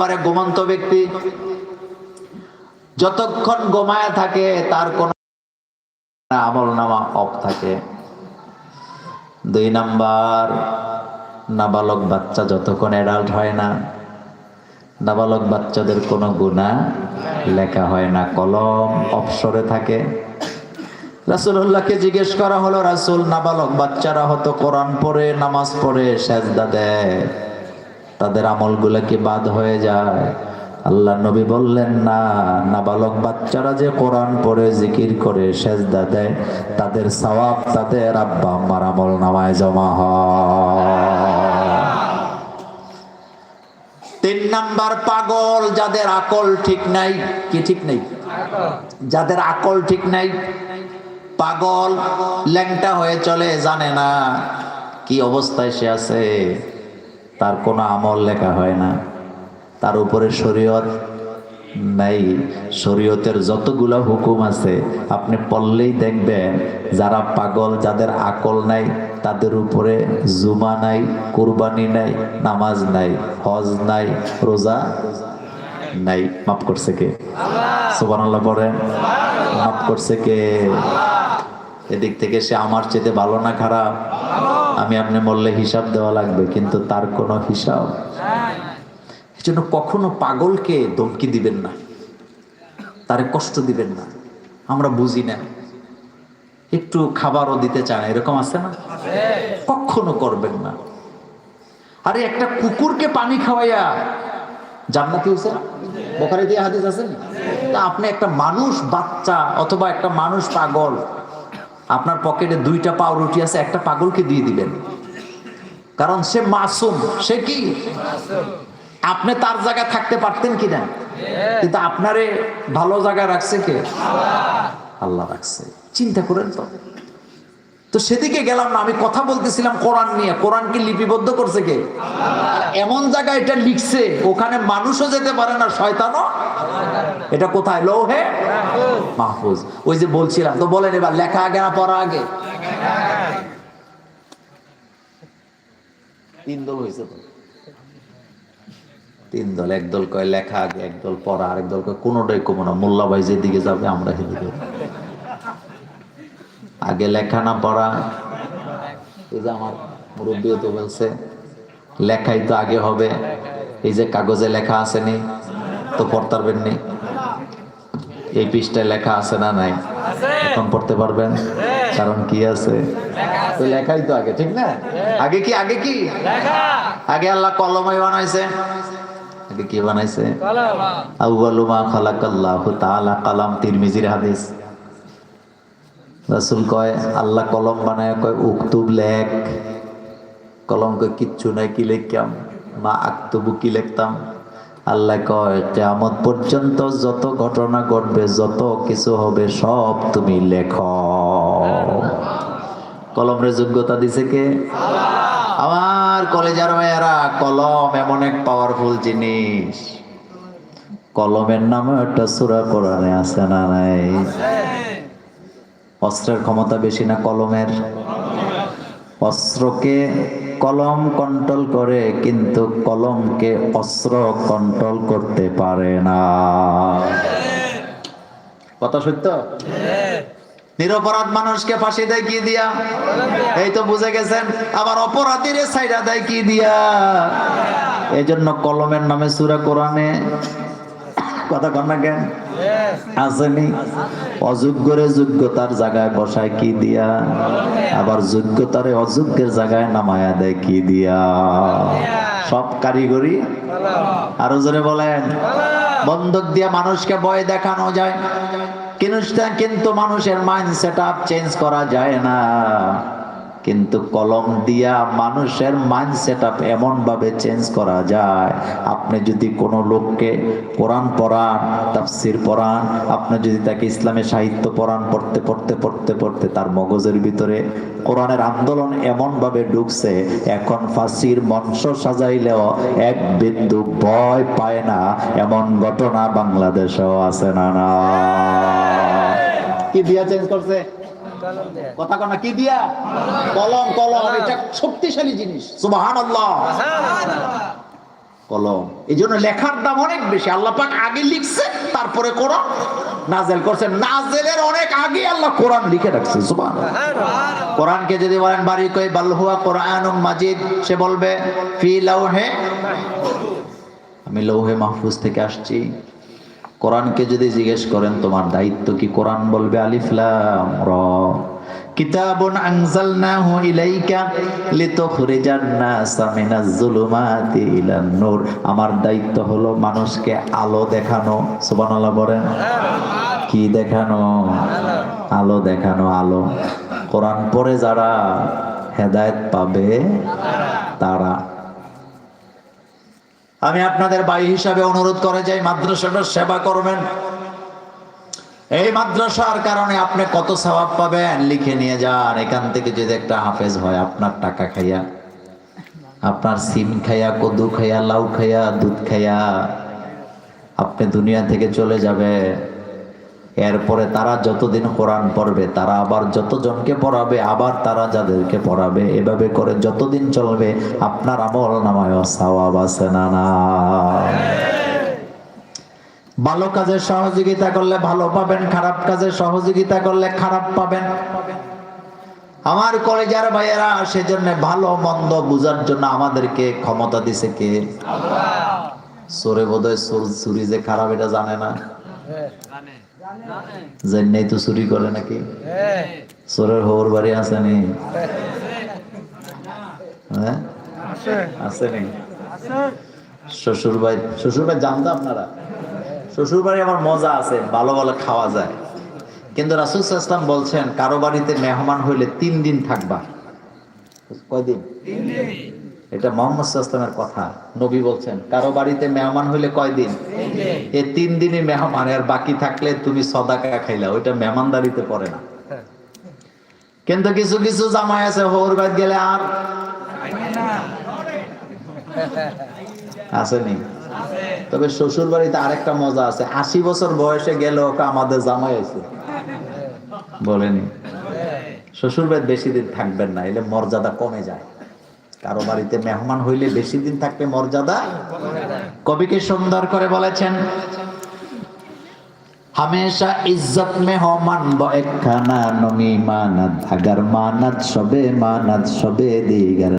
পারে ঘুমন্ত ব্যক্তি। যতক্ষণ ঘুমায় থাকে, তার কোন আমল নামা অফ থাকে। দুই নাম্বার, নাবালক বাচ্চা যতক্ষণ অ্যাডাল্ট হয় না, নাবালক বাচ্চাদের কোনো গুণা লেখা হয় না, কলম অপসরে থাকে। রাসুল্লাহকে জিজ্ঞেস করা হলো, রাসুল, নাবালক বাচ্চারা হতো কোরআন পড়ে, নামাজ পড়ে, সেজদা দেয়। তাদের আমলগুলো কি বাদ হয়ে যায়? আল্লাহ নবী বললেন, না, নাবালক বাচ্চারা যে কোরআন পড়ে, জিকির করে, সেজদা দেয়, তাদের সওয়াব তাদের আব্বা আম্মার আমল নামায় জমা হয়। তিন নাম্বার পাগল, যাদের আকল ঠিক নাই, কি ঠিক নাই? যাদের আকল ঠিক নাই, পাগল ল্যাংটা হয়ে চলে, জানে না কি অবস্থায় সে আছে। তার কোনো আমল লেখা হয় না। তার উপরে শরীয়ত নাই। শরীয়তের যতগুলা হুকুম আছে, আপনি পড়লেই দেখবেন যারা পাগল, যাদের আকল নাই, তাদের উপরে জুমা নাই, কুরবানি নাই, নামাজ নাই, হজ নাই, রোজা নাই। মাফ করছে কে? সুবহানাল্লাহ পড়েন। মাফ করছে কে? এদিক থেকে সে আমার চেয়ে ভালো না খারাপ? আমি আপনি বললে হিসাব দেওয়া লাগবে, কিন্তু তার কোনো হিসাব। এই জন্য কখনো পাগলকে ধমকি দিবেন না, তারে কষ্ট দিবেন না। আমরা বুঝি না। একটু খাবারও দিতে চায় এরকম আছে না? কখনো করবেন না। আরে একটা কুকুরকে পানি খাওয়াইয়া, জান্নাতি হয়েছে বোখারি দিয়ে হাদিস আছে আপনি একটা মানুষ, বাচ্চা, অথবা একটা মানুষ পাগল আপনার পকেটে দুইটা পাউরুটি আছে, একটা পাগলকে দিয়ে দিবেন। কারণ সে মাসুম, সে কি? আপনি তার জায়গায় থাকতে পারতেন কিনা? কিন্তু আপনারে ভালো জায়গায় রাখছে কে? আল্লাহ রাখছে। চিন্তা করেন তো। তো সেদিকে গেলাম না, আমি কথা বলতেছিলাম কোরআন নিয়ে। কোরআনকে লিপিবদ্ধ করছে কে? এমন জায়গায় এটা লিখছে, ওখানে মানুষও যেতে পারে না, শয়তানও। এটা কোথায়? লৌহে মাহফুজ। ওই যে বলছিলাম, তো বলেন এবার, লেখা আগে না পড়া আগে? তিন দল হয়েছে তো। তিন দল, এক দল কয় লেখা আগে, এক দল পড়া, আরেক দল কয় কোনোটাই কমো না। মোল্লা ভাই যেদিকে যাবে, আমরা সেদিকে। আগে লেখা না পড়া। এই যে আমার মুরব্বীও তো বলছে লেখাই তো আগে হবে। এই যে কাগজে লেখা আসেনি তো পড়তে পারবেন নি। এই পৃষ্ঠায় লেখা আছে না নাই? এখন পড়তে পারবেন? কারণ কি আছে? তো লেখাই তো আগে ঠিক না? আগে কি আগে কি? আগে আল্লাহ কলমই বানাইছে। আগে কি বানাইছে? আউয়ালু মা খালাকাল্লাহু তাআলা কালাম তিরমিজির হাদিস। রাসূল কয়, আল্লাহ কলম বানায় কয়, উক্তুব লেখ। কলম কয়, কিচ্ছু নাই, কি লিখতাম মা আক্তবু কি লিখতাম? আল্লাহ কয়, কেয়ামত পর্যন্ত যত ঘটনা ঘটবে, যত কিছু হবে, সব তুমি লেখ। কলমের যোগ্যতা দিছে কে? আমার কলেজার মেয়েরা কলম এমন এক পাওয়ারফুল জিনিস। কলমের নামে একটা সুরা কোরআনে আছে না নাই? অস্ত্রের ক্ষমতা বেশি না কলমের? অস্ত্রকে কলম কন্ট্রোল করে, কিন্তু কলমকে অস্ত্র কন্ট্রোল করতে পারে না। কথা সত্য? নিরপরাধ মানুষকে ফাঁসি দেয় কি দিয়া? এই তো বুঝে গেছেন, আবার অপরাধীর সাইডা দেয় কি দিয়া? এই জন্য কলমের নামে সুরা কোরআনে, কথা কন না কেন? আসেনি অযোগ্যরে যোগ্যতার জায়গায় বসায় কি দিয়া? আবার যোগ্যতারে অযোগ্যের জায়গায় নামায়া দেয় কি দিয়া? সব কারিগরি? আরও জোরে বলেন। বন্ধক দিয়া মানুষকে ভয় দেখানো যায়। কিন্তু মানুষের মাইন্ড সেট আপ চেঞ্জ করা যায় না। কিন্তু কলম দিয়া মানুষের মাইন্ড সেট এমন ভাবে চেঞ্জ করা যায়। আপনি যদি কোনো লোককে কোরআন পড়ান, তাফসির পড়ান, আপনি যদি তাকে ইসলামের সাহিত্য পড়ান, পড়তে পড়তে পড়তে পড়তে তার মগজের ভিতরে কোরআনের আন্দোলন এমন ভাবে ঢুকছে, এখন ফাঁসির মঞ্চ সাজাইলেও এক বিন্দু ভয় পায় না, এমন ঘটনা বাংলাদেশেও আছে না না। কি দিয়া চেঞ্জ করছে? কথা কনা কি দিয়া? কলম কলম এটা শক্তিশালী জিনিস। সুবহানাল্লাহ। কলম। এই জন্য লেখার দাম অনেক বেশি। আল্লাহ পাক আগে লিখছে তারপরে কোরআন। নাজেল নাজেলের অনেক আগে আল্লাহ কোরআন লিখে রাখছে। সুবহানাল্লাহ। কোরআনকে যদি বলেন বাড়ি কই বাল্হুয়া কোরআন মাজিদ সে বলবে ফি লাউহে আমি লৌহে মাহফুজ থেকে আসছি। কোরআনকে যদি জিজ্ঞেস করেন, তোমার দায়িত্ব কি কোরআন? বলবে আলিফলাম র। কিতাবুন আনজালনাহু ইলাইকা লিতুখরিজান নাসা মিনাজ জুলুমাতি ইলান নূর। আমার দায়িত্ব হলো মানুষকে আলো দেখানো। সুবহানাল্লাহ বলেন। কি দেখানো? আলো দেখানো, আলো। কোরআন পড়ে যারা হেদায়েত পাবে, তারা আমি আপনাদের ভাই হিসাবে অনুরোধ করে যাই মাদ্রাসাটার সেবা করবেন। এই মাদ্রাসার কারণে আপনি কত স্বভাব পাবেন? লিখে নিয়ে যান। এখান থেকে যদি একটা হাফেজ হয়, আপনার টাকা খাইয়া, আপনার সিম খাইয়া, কদু খাইয়া, লাউ খাইয়া, দুধ খাইয়া, আপনি দুনিয়া থেকে চলে যাবে। এরপরে তারা যতদিন কোরআন পড়বে তারা আবার যতজনকে পড়াবে আবার তারা যাদেরকে পড়াবে। এভাবে করে যতদিন চলবে আপনার আমল নামায় সাওয়াব আছে না না? ভালো কাজে সহযোগিতা করলে ভালো পাবেন খারাপ কাজে সহযোগিতা করলে খারাপ পাবেন। আমার কলেজার ভাইয়েরা সেজন্য ভালো মন্দ বুঝার জন্য আমাদেরকে ক্ষমতা দিছে কে? সোরে বোধহয় চুরি যে খারাপ এটা জানে না? জেন্নাই তো চুরি করে নাকি? সোরের হবর বাড়ি আছে নি? হ্যাঁ? আছে। নি? শ্বশুর বাড়ি শ্বশুর বাড়ি জানতো আপনারা? শ্বশুর বাড়ি আমার মজা আছে ভালো ভালো খাওয়া যায়। কিন্তু রাসুল ইসলাম বলছেন কারও বাড়িতে মেহমান হইলে তিন দিন থাকবা। কয়দিন? এটা মোহাম্মদ ইসলামের কথা। নবী বলছেন, কারও বাড়িতে মেহমান হইলে কয়দিন এ তিন দিনই মেহমান, আর বাকি থাকলে তুমি সদাকা খাইলা, ওইটা মেহমানদারিতে পড়ে না। কিন্তু কিছু কিছু জামাই আছে, হৌর বাদ গেলে আর আসেনি। তবে শ্বশুর বাড়িতে আরেকটা মজা আছে, আশি বছর বয়সে গেল ওকে আমাদের জামাই আছে। বলেনি। শ্বশুর বাড়ি বেশি দিন থাকবেন না, এলে মর্যাদা কমে যায়। কারও বাড়িতে মেহমান হইলে বেশি দিন থাকবে মর্যাদা? কবিকে সুন্দর করে বলেছেন, হামেশা ইজ্জত মে হমান বখানা নমি মানাত, আগার মানাত, সবে মানাদ সবে দিগার